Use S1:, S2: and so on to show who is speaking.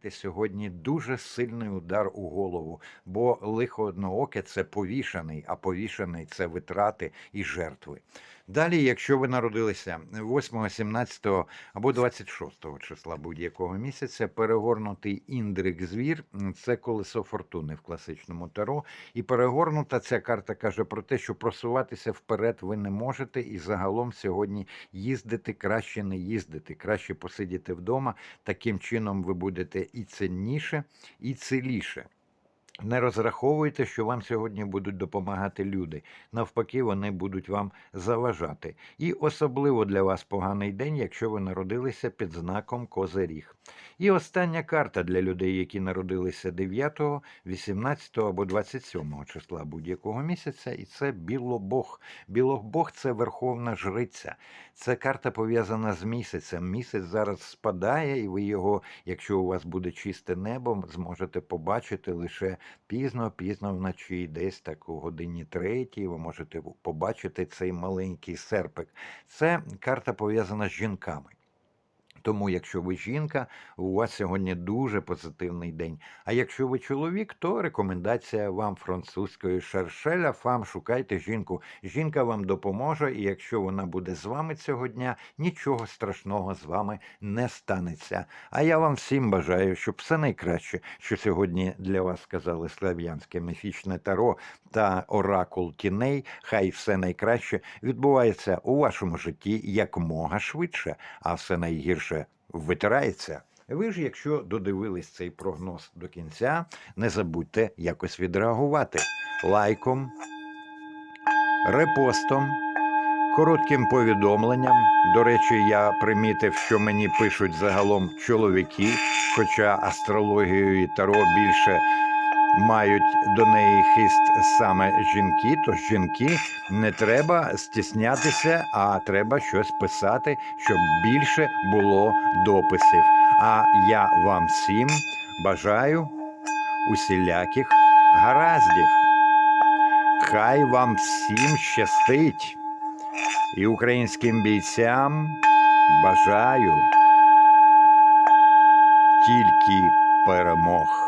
S1: Знаєте, Сьогодні дуже сильний удар у голову, бо лихо однооке це повішаний, а повішаний це витрати і жертви. Далі, якщо ви народилися 8, 17 або 26 числа будь-якого місяця, перегорнутий індрик звір це колесо фортуни в класичному таро. І перегорнута ця карта каже про те, що просуватися вперед ви не можете, і загалом сьогодні їздити краще не їздити, краще посидіти вдома. Таким чином ви будете і цінніше, і ціліше. Не розраховуйте, що вам сьогодні будуть допомагати люди. Навпаки, вони будуть вам заважати. І особливо для вас поганий день, якщо ви народилися під знаком Козиріг. І остання карта для людей, які народилися 9, 18 або 27 числа будь-якого місяця, і це Білобог. Білобог це верховна жриця. Це карта пов'язана з місяцем. Місяць зараз спадає, і ви його, якщо у вас буде чисте небо, зможете побачити лише пізно, пізно вночі, десь так у годині третій. Ви можете побачити цей маленький серпик. Це карта пов'язана з жінками. Тому, якщо ви жінка, у вас сьогодні дуже позитивний день. А якщо ви чоловік, то рекомендація вам французької шершеля фам шукайте жінку. Жінка вам допоможе, і якщо вона буде з вами цього дня, нічого страшного з вами не станеться. А я вам всім бажаю, щоб все найкраще, що сьогодні для вас сказали слав'янське міфічне таро та оракул тіней, хай все найкраще відбувається у вашому житті якмога швидше, а все найгірше витирається. Ви ж, якщо додивились цей прогноз до кінця, не забудьте якось відреагувати лайком, репостом, коротким повідомленням. До речі, я примітив, що мені пишуть загалом чоловіки, хоча астрологією і таро більше мають до неї хист саме жінки, то жінки не треба стіснятися, а треба щось писати, щоб більше було дописів. А я вам всім бажаю усіляких гараздів. Хай вам всім щастить. І українським бійцям бажаю тільки перемог.